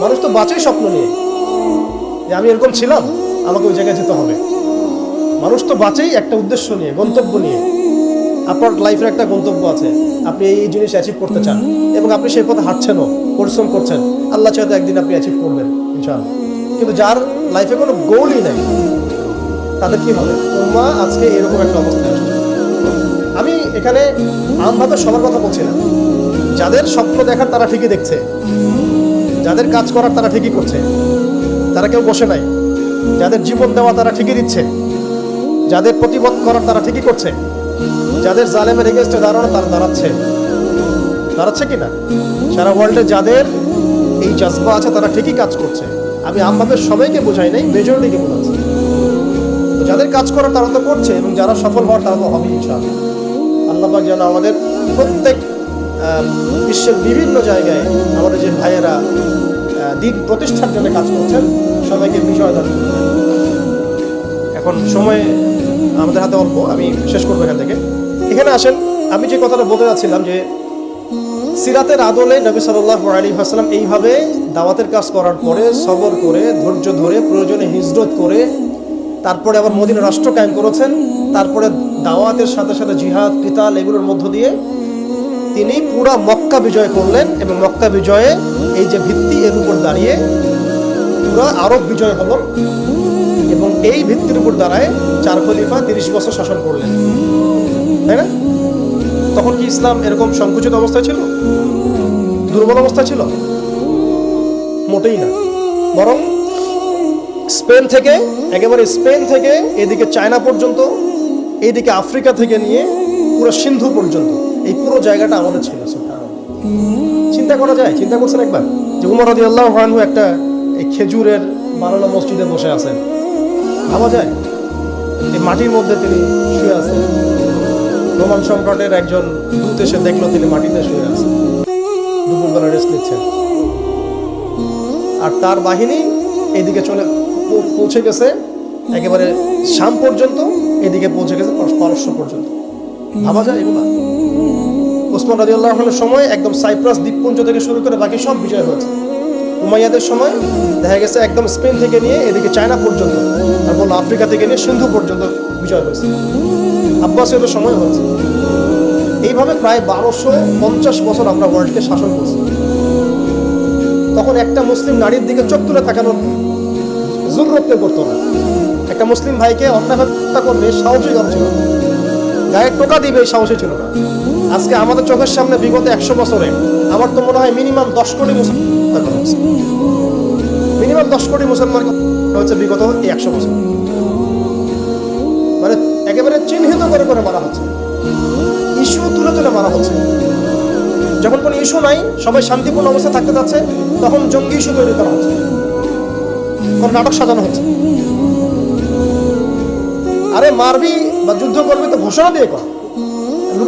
মানুষ তো বাঁচেই স্বপ্ন নিয়ে। যে আমি এরকম ছিলাম, আমাকে ওই জায়গায় যেতে হবে। মানুষ তো বাঁচেই একটা উদ্দেশ্য নিয়ে, গন্তব্য নিয়ে। আপনার লাইফের একটা গন্তব্য আছে। আপনি এই জিনিস অ্যাচিভ করতে চান এবং আপনি সেই পথে হাঁটছেনও, পরিশ্রম করছেন। আল্লাহ চাইতে একদিন আপনি অ্যাচিভ করবেন, ইনশাআল্লাহ। কিন্তু যার লাইফে কোনো গোলই নেই তাদের কি হবে? উম্মা, আজকে এরকম একটা অবস্থায় আসছে। আমি এখানে আমভাবে সবার কথা বলছি না। যাদের স্বপ্ন দেখার তারা ঠিকই দেখছে। যাদের কাজ করার তারা ঠিকই করছে। তারা কেউ বসে নাই। যাদের জীবন দেওয়া তারা ঠিকই দিচ্ছে। যাদের প্রতিবাদ করার তারা ঠিকই করছে। যাদের জালেমের এগেনস্টে দাঁড়ানো তারা দাঁড়াচ্ছে। দাঁড়াচ্ছে কি না সারা ওয়ার্ল্ডে যাদের এই জজবা আছে তারা ঠিকই কাজ করছে। আমি আমভাবে সবাইকে বোঝাই নাই মেজরিটিকে বোঝাচ্ছি। যাদের কাজ করার তারা তো করছে এবং যারা সফল হওয়ার তারা তো হবে ইনশাআল্লাহ। আল্লাহ যেন আমাদের প্রত্যেক বিশ্বের বিভিন্ন জায়গায় আমাদের যে ভাইয়েরা দিন প্রতিষ্ঠার জন্য কাজ করছেন, সবাইকে বিষয় দান এখন সময় আমাদের হাতে অল্প, আমি শেষ করব এখান থেকে। এখানে আসেন, আমি যে কথাটা বলতে যাচ্ছিলাম যে, সিরাতের আদলে নবী সাল্লাহ আলী হাসলাম এইভাবে দাওয়াতের কাজ করার পরে সবর করে, ধৈর্য ধরে, প্রয়োজনে হিজরত করে, তারপরে আবার মদিনা রাষ্ট্র কায়েম করেছেন, তারপরে দাওয়াতের সাথে সাথে জিহাদ, কিতাল এগুলোর মধ্য দিয়ে তিনি পুরা মক্কা বিজয় করলেন এবং মক্কা বিজয়ে এই যে ভিত্তি এর উপর দাঁড়িয়ে পুরা আরব বিজয় হলো এবং এই ভিত্তির উপর দাঁড়ায় চার খলিফা তিরিশ বছর শাসন করলেন। তাই না? তখন কি ইসলাম এরকম সংকুচিত অবস্থায় ছিল? দুর্বল অবস্থা ছিল? মোটেই না। বরং স্পেন থেকে, একেবারে স্পেন থেকে এদিকে চায়না পর্যন্ত এইদিকে আফ্রিকা থেকে নিয়ে পুরো সিন্ধু পর্যন্ত এই পুরো জায়গাটা আমাদের ছিল। চিন্তা করা যায়, চিন্তা করছেন একবার? যে উমর রদি আল্লাহ একটা এই খেজুরের বানানো মসজিদে বসে আছেন। ভাবা যায়? এই মাটির মধ্যে তিনি শুয়ে আছেন। রোমান সম্রাটের একজন দূত এসে দেখল তিনি মাটিতে শুয়ে আছেন। দুপুরবেলা রেস্ট নিচ্ছেন। আর তার বাহিনী এদিকে চলে পৌঁছে গেছে। একেবারে শাম পর্যন্ত, এদিকে পৌঁছে গেছে পারস- পারস্য পর্যন্ত। ভাবা যায় এগুলা? ওসমান রাজি আল্লাহনের সময় একদম সাইপ্রাস দ্বীপপুঞ্জ থেকে শুরু করে বাকি সব বিজয় হয়েছে। উমাইয়াদের সময় দেখা গেছে একদম স্পেন থেকে নিয়ে এদিকে চায়না পর্যন্ত আর আফ্রিকা থেকে নিয়ে সিন্ধু পর্যন্ত বিজয় হয়েছে। আব্বাসীয়দের সময় হয়েছে। এইভাবে প্রায় বারোশো পঞ্চাশ বছর আমরা ওয়ার্ল্ডকে শাসন করছি। তখন একটা মুসলিম নারীর দিকে চোখ তুলে তাকানোর জরুরত করতো না। একটা মুসলিম ভাইকে অন্যায় করবে সাহসী ছিল গায়ে টোকা দিবে সাহসী ছিল না। আজকে আমাদের চোখের সামনে বিগত একশো বছরে আমার তো মনে হয় মিনিমাম দশ কোটি মুসলমান মিনিমাম দশ কোটি মুসলমান হচ্ছে বিগত একশো বছর। মানে একেবারে চিহ্নিত করে করে মারা হচ্ছে। ইস্যু তুলে তুলে মারা হচ্ছে। যখন কোনো ইস্যু নাই, সবাই শান্তিপূর্ণ অবস্থায় থাকতে যাচ্ছে, তখন জঙ্গি ইস্যু তৈরি করা হচ্ছে। কোন নাটক সাজানো হচ্ছে। আরে মারবি বা যুদ্ধ করবি তো ঘোষণা দিয়ে কর।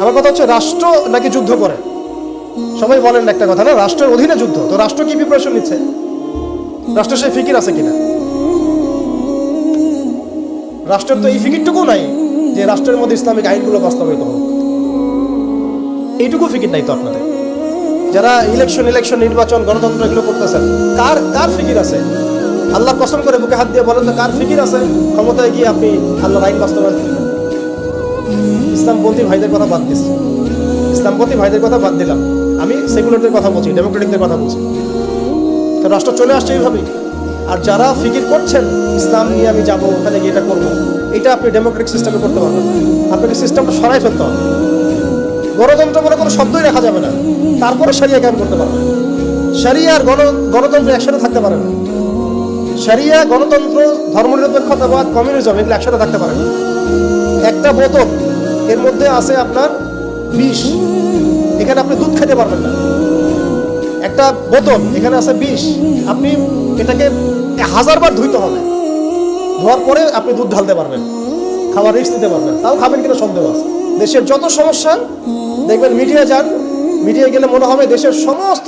আমার কথা হচ্ছে রাষ্ট্র নাকি যুদ্ধ করে? সবাই বলেন একটা কথা, না? রাষ্ট্রের অধীনে যুদ্ধ, তো রাষ্ট্র কি প্রিপারেশন নিচ্ছে? রাষ্ট্রের সেই ফিকির আছে কিনা? রাষ্ট্রের তো এই ফিকিরটুকু নাই যে রাষ্ট্রের মধ্যে ইসলামিক আইনগুলো বাস্তবায়িত হোক। এইটুকু ফিকির নাই তো আপনাদের? যারা ইলেকশন ইলেকশন নির্বাচন, গণতন্ত্র এগুলো করতেছেন, কার কার ফিকির আছে? আল্লাহ কসম করে বুকে হাত দিয়ে বলেন তো, কার ফিকির আছে? ক্ষমতায় গিয়ে আপনি আল্লাহর আইন বাস্তবায়ন করবেন। ইসলামপন্থী ভাইদের কথা বাদ দিচ্ছি ইসলামপন্থী ভাইদের কথা বাদ দিলাম। আমি সেকুলারদের কথা বলছি, ডেমোক্রেটিকদের কথা বলছি। তো রাষ্ট্র চলে আসছে এইভাবেই। আর যারা ফিকির করছেন, ইসলাম নিয়ে আমি যাব, ওখানে গিয়ে এটা করব। এটা আপনি ডেমোক্রেটিক সিস্টেমে করতে পারবেন আপনাকে সিস্টেমটা সরাই ফেলতে হবে। গণতন্ত্র বলে কোনো শব্দই রাখা যাবে না। তারপরে সারিয়া ক্যাম্প করতে পারবেন। সারিয়া আর গণ গণতন্ত্র একসাথে থাকতে পারে না। সারিয়া গণতন্ত্র, ধর্মনিরপেক্ষতাবাদ, কমিউনিজম, এগুলো একসাথে থাকতে পারে না। একটা বোতল এর মধ্যে আছে আপনার বিষ। এখানে আপনি দুধ খেতে পারবেন না। একটা বোতল, এখানে আছে বিষ। আপনি এটাকে হাজারবার ধুইতে হবে। ধোয়ার পরে আপনি দুধ ঢালতে পারবেন। খাবার রিস্ক দিতে পারবেন। তাও খাবেন কিনা সন্দেহ আছে। দেশের যত সমস্যা, দেখবেন মিডিয়া যান। মিডিয়া গেলে মনে হবে দেশের সমস্ত